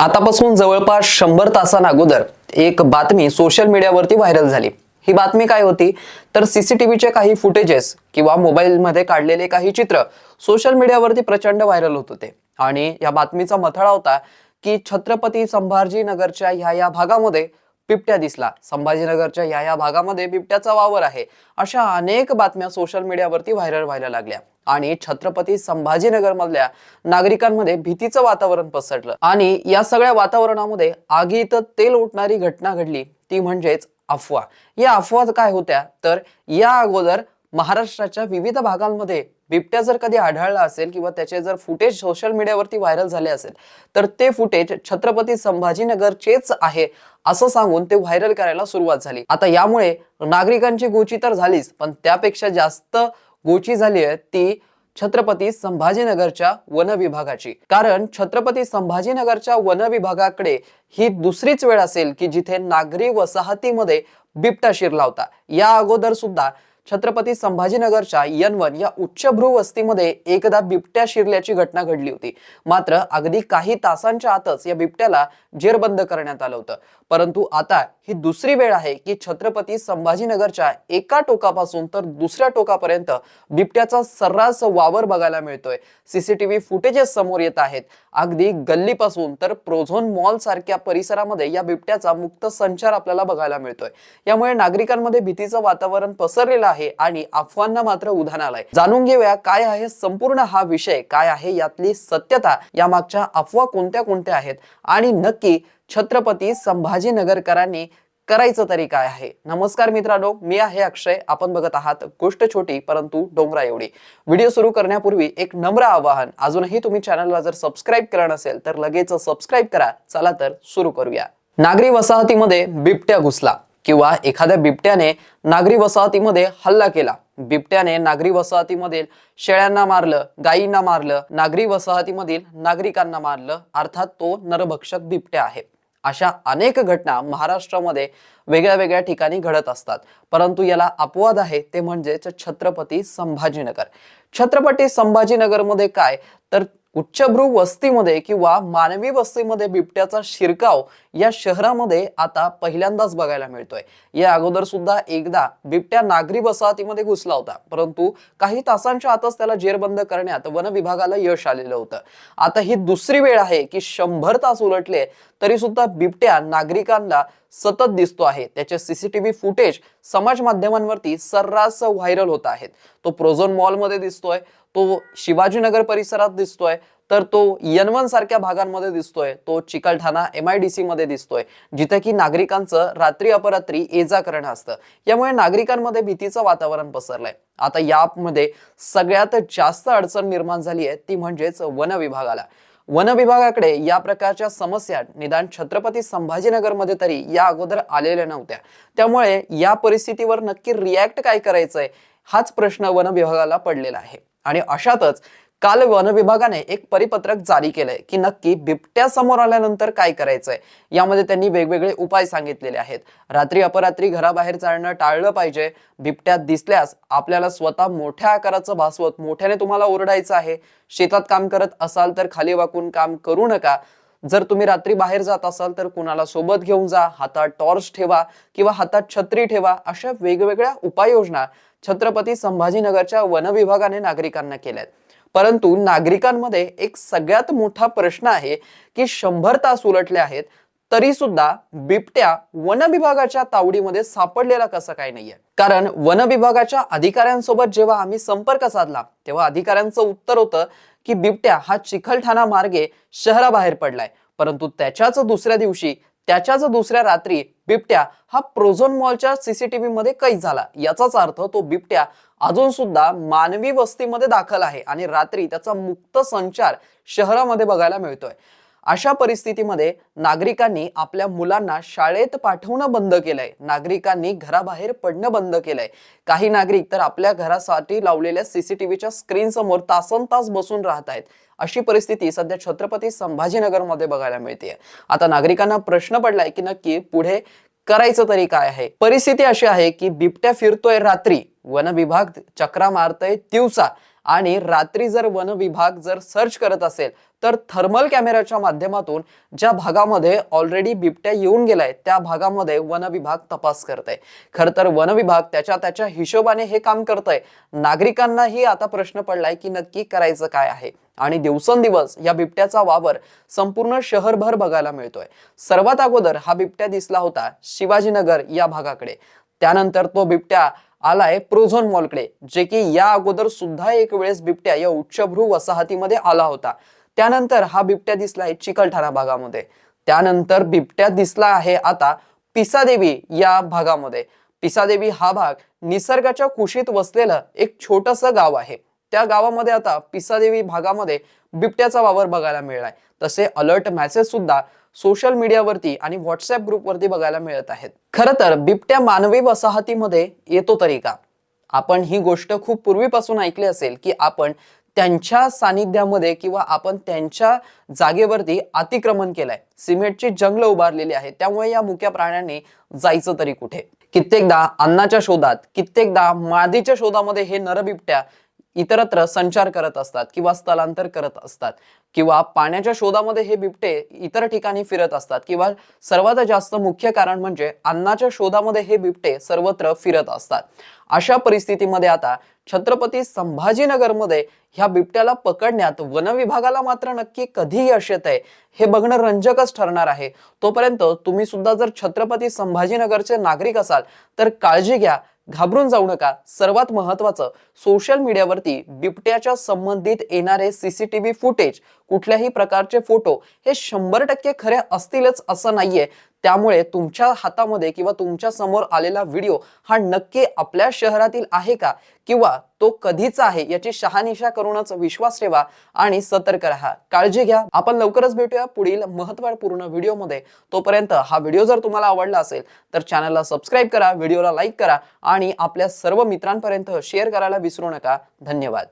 आतापासून जवळपास शंभर तासां अगोदर एक बातमी सोशल मीडियावरती व्हायरल झाली. ही बातमी काय होती? तर सीसीटीव्हीचे काही फुटेजेस किंवा मोबाईलमध्ये काढलेले काही चित्र सोशल मीडियावरती प्रचंड व्हायरल होत होते. आणि या बातमीचा मथळा होता की छत्रपती संभाजीनगरच्या ह्या या भागामध्ये बिबट्या दिसला. संभाजीनगरच्या या या भागामध्ये बिबट्याचा वावर आहे. अशा अनेक बातम्या सोशल मीडियावरती व्हायरल व्हायला लागल्या. आणि छत्रपती संभाजीनगर मधल्या नागरिकांमध्ये भीतीचं वातावरण पसरलं. आणि या सगळ्या वातावरणामध्ये आगीत तेल उठणारी घटना घडली. ती म्हणजेच अफवा. या अफवा काय होत्या? तर या अगोदर महाराष्ट्राच्या विविध भागांमध्ये बिबट्या जर कधी आढळला असेल किंवा त्याचे जर फुटेज सोशल मीडियावरती व्हायरल झाले असेल तर ते फुटेज छत्रपती संभाजीनगरचेच आहे असं सांगून ते व्हायरल करायला सुरुवात झाली. आता यामुळे नागरिकांची गोची तर झालीच पण त्यापेक्षा जास्त गोची झाली आहे ती छत्रपती संभाजीनगरच्या वन विभागाची. कारण छत्रपती संभाजीनगरच्या वन विभागाकडे ही दुसरीच वेळ असेल की जिथे नागरी वसाहतीमध्ये बिबटा शिरला होता. या अगोदर सुद्धा छत्रपती संभाजीनगरच्या यनवन या उच्चभ्रू वस्तीमध्ये एकदा बिबट्या शिरल्याची घटना घडली होती. मात्र अगदी काही तासांच्या आतच या बिबट्याला जेरबंद करण्यात आलं होतं. परंतु आता ही दुसरी वेळ आहे की छत्रपती संभाजीनगरच्या एका टोकापासून तर दुसऱ्या टोकापर्यंत बिबट्याचा सर्रास वावर बघायला मिळतोय. सीसीटीव्ही फुटेजेस समोर येत आहेत. अगदी गल्लीपासून तर प्रोझोन मॉल सारख्या परिसरामध्ये या बिबट्याचा मुक्त संचार आपल्याला बघायला मिळतोय. यामुळे नागरिकांमध्ये भीतीचं वातावरण पसरलेलं आहे. आणि अफवांना मात्र उधाण आलंय. जाणून घेऊया काय आहे संपूर्ण हा विषय काय आहे यातली सत्यता यामागच्या अफवा कोणत्या कोणत्या आहेत आणि नक्की छत्रपती संभाजीनगरकरांनी करायचं तरी काय आहे? नमस्कार मित्रांनो मी आहे अक्षय. आपण बघत आहात गोष्ट छोटी परंतु डोंगरा एवढी. व्हिडिओ सुरू करण्यापूर्वी एक नम्र आवाहन अजूनही तुम्ही चॅनलला जर सबस्क्राईब केलं नसेल तर लगेच सबस्क्राईब करा. चला तर सुरू करूया. नागरी वसाहतीमध्ये बिबट्या घुसला. किंवा एखाद्या बिबट्याने नागरी वसाहतीमध्ये हल्ला केला. बिबट्याने नागरी वसाहतीमधील शेळ्यांना मारलं गायींना मारलं नागरी वसाहतीमधील नागरिकांना मारलं अर्थात तो नरभक्षक बिबट्या आहे. अशा अनेक घटना महाराष्ट्रामध्ये वेगळ्या वेगळ्या ठिकाणी घडत असतात. परंतु याला अपवाद आहे ते म्हणजेच छत्रपती संभाजीनगर. छत्रपती संभाजीनगरमध्ये काय? तर उच्चभ्रू वस्तीमध्ये किंवा मानवी वस्तीमध्ये बिबट्याचा शिरकाव या शहरामध्ये आता पहिल्यांदाच बघायला मिळतोय. या अगोदर सुद्धा एकदा बिबट्या नागरी वसाहतीमध्ये घुसला होता परंतु काही तासांच्या आतच त्याला जेरबंद करण्यात वन विभागाला यश आलेलं होतं. आता ही दुसरी वेळ आहे की शंभर तास उलटले तरी सुद्धा बिबट्या नागरिकांना सतत दिसतो आहे. त्याचे सीसीटीव्ही फुटेज समाज माध्यमांवरती सर्रास व्हायरल होत आहेत. तो प्रोझोन मॉलमध्ये दिसतोय तो शिवाजीनगर परिसरात दिसतोय तर तो यनवन सारख्या भागांमध्ये दिसतोय तो Chikalthana M I D C मध्ये दिसतोय जिथे की नागरिकांचं रात्री अपरात्री ये जा करणं असतं. यामुळे नागरिकांमध्ये भीतीचं वातावरण पसरलंय. आता यामध्ये सगळ्यात जास्त अडचण निर्माण झाली आहे ती म्हणजेच वन विभागाला वन विभागाकडे या प्रकारच्या समस्या निदान छत्रपती संभाजीनगरमध्ये तरी या अगोदर आलेल्या नव्हत्या. त्यामुळे या परिस्थितीवर नक्की रिॲक्ट काय करायचंय हाच प्रश्न वन विभागाला पडलेला आहे. आणि अशातच काल वन विभागाने एक परिपत्रक जारी केलंय की नक्की बिबट्या समोर आल्यानंतर काय करायचंय? यामध्ये त्यांनी वेगवेगळे उपाय सांगितलेले आहेत. रात्री अपरात्री घराबाहेर जाणं टाळलं पाहिजे. बिबट्यात दिसल्यास आपल्याला स्वतः मोठ्या आकाराचं भासवत मोठ्याने तुम्हाला ओरडायचं आहे. शेतात काम करत असाल तर खाली वाकून काम करू नका. जर तुम्ही रात्री बाहेर जात असाल तर कुणाला सोबत घेऊन जा. हातात टॉर्च ठेवा किंवा हातात छत्री ठेवा. अशा वेगवेगळ्या उपाययोजना छत्रपती संभाजीनगरच्या वन विभागाने नागरिकांना केल्यात. परंतु नागरिकांमध्ये एक सगळ्यात मोठा प्रश्न आहे की शंभर तास उलटले आहेत तरी सुद्धा बिबट्या वन विभागाच्या तावडीमध्ये सापडलेला कसं काय नाहीये? कारण वन विभागाच्या अधिकाऱ्यांसोबत जेव्हा आम्ही संपर्क साधला तेव्हा अधिकाऱ्यांचं उत्तर होतं की बिबट्या हा चिखलठाणा मार्गे शहराबाहेर पडलाय. परंतु त्याच्याच दुसऱ्या दिवशी त्याच्याच दुसऱ्या रात्री बिबट्या हा प्रोझोन मॉलच्या सीसीटीव्ही मध्ये कैद झाला. याचाच अर्थ तो बिबट्या अजून सुद्धा मानवी वस्तीमध्ये दाखल आहे आणि रात्री त्याचा मुक्त संचार शहरामध्ये बघायला मिळतोय. अशा परिस्थितीमध्ये नागरिकांनी आपल्या मुलांना शाळेत पाठवणं बंद केलंय. नागरिकांनी घराबाहेर पडणं बंद केलंय. काही नागरिक तर आपल्या घरासाठी लावलेल्या सीसीटीव्हीच्या स्क्रीन समोर तासन तास बसून राहत आहेत अशी परिस्थिती सध्या छत्रपती संभाजीनगरमध्ये बघायला मिळते आता नागरिकांना प्रश्न पडलाय की नक्की पुढे करायचं तरी काय आहे? परिस्थिती अशी आहे की बिबट्या फिरतोय रात्री. वन विभाग चक्रा मारतोय दिवसा. आणि रात्री जर वन विभाग जर सर्च करत असेल तर थर्मल कॅमेराच्या माध्यमातून ज्या भागामध्ये ऑलरेडी बिबट्या येऊन गेलाय त्या भागामध्ये वन विभाग तपास करत आहे खर तर वन विभाग त्याच्या त्याच्या हिशोबाने हे काम करत आहे नागरिकांनाही आता प्रश्न पडलाय की नक्की करायचं काय आहे? आणि दिवसेंदिवस या बिबट्याचा वावर संपूर्ण शहरभर बघायला मिळतोय. सर्वात अगोदर हा बिबट्या दिसला होता शिवाजीनगर या भागाकडे. त्यानंतर तो बिबट्या आलाय प्रोझोन मॉलकडे जे की या अगोदर सुद्धा एक वेळेस बिबट्या या उच्चभ्रू वसाहतीमध्ये आला होता. त्यानंतर हा बिबट्या दिसलाय चिकलठाणा भागामध्ये. त्यानंतर बिबट्या दिसला आहे आता पिसादेवी या भागामध्ये. पिसादेवी हा भाग निसर्गाच्या कुशीत वसलेलं एक छोटस गाव आहे. त्या गावामध्ये आता पिसादेवी भागामध्ये बिबट्याचा वावर बघायला मिळालाय. तसे अलर्ट मॅसेज सुद्धा सोशल मीडियावरती आणि व्हॉट्सअप ग्रुपवरती बघायला मिळत आहेत. खरं तर बिबट्या मानवी वसाहतीमध्ये येतो तरी का? आपण ही गोष्ट खूप पूर्वीपासून ऐकली असेल की आपण त्यांच्या सानिध्यामध्ये किंवा आपण त्यांच्या जागेवरती अतिक्रमण केलंय. सिमेंटची जंगल उभारलेली आहे त्यामुळे या मुक्या प्राण्यांनी जायचं तरी कुठे? कित्येकदा अन्नाच्या शोधात कित्येकदा मादीच्या शोधामध्ये हे नरबिबट्या इतरत्र संचार करत असतात किंवा स्थलांतर करत असतात किंवा पाण्याच्या शोधामध्ये हे बिबटे इतर ठिकाणी फिरत असतात किंवा सर्वात जास्त मुख्य कारण म्हणजे अन्नाच्या शोधामध्ये हे बिबटे सर्वत्र फिरत असतात. अशा परिस्थितीमध्ये आता छत्रपती संभाजीनगरमध्ये ह्या बिबट्याला पकडण्यात वन विभागाला मात्र नक्की कधी यश येत आहे हे बघणं रंजकच ठरणार आहे. तोपर्यंत तुम्ही सुद्धा जर छत्रपती संभाजीनगरचे नागरिक असाल तर काळजी घ्या. घाबरून जाऊ नका. सर्वात महत्वाचं सोशल मीडियावरती बिबट्याच्या संबंधित येणारे सीसीटीव्ही फुटेज कुठल्याही प्रकारचे फोटो हे शंभर टक्के खरे असतीलच असं नाहीये. त्यामुळे तुमच्या हातामध्ये किंवा तुमच्यासमोर आलेला व्हिडिओ हा नक्की आपल्या शहरातील आहे का? किंवा तो कधीचा आहे? याची शहानिशा करूनच विश्वास ठेवा आणि सतर्क राहा. काळजी घ्या. आपण लवकरच भेटूया पुढील महत्त्वपूर्ण व्हिडिओमध्ये. तोपर्यंत हा व्हिडिओ जर तुम्हाला आवडला असेल तर चॅनलला सबस्क्राईब करा व्हिडिओला लाईक करा आणि आपल्या सर्व मित्रांपर्यंत शेअर करायला विसरू नका. धन्यवाद.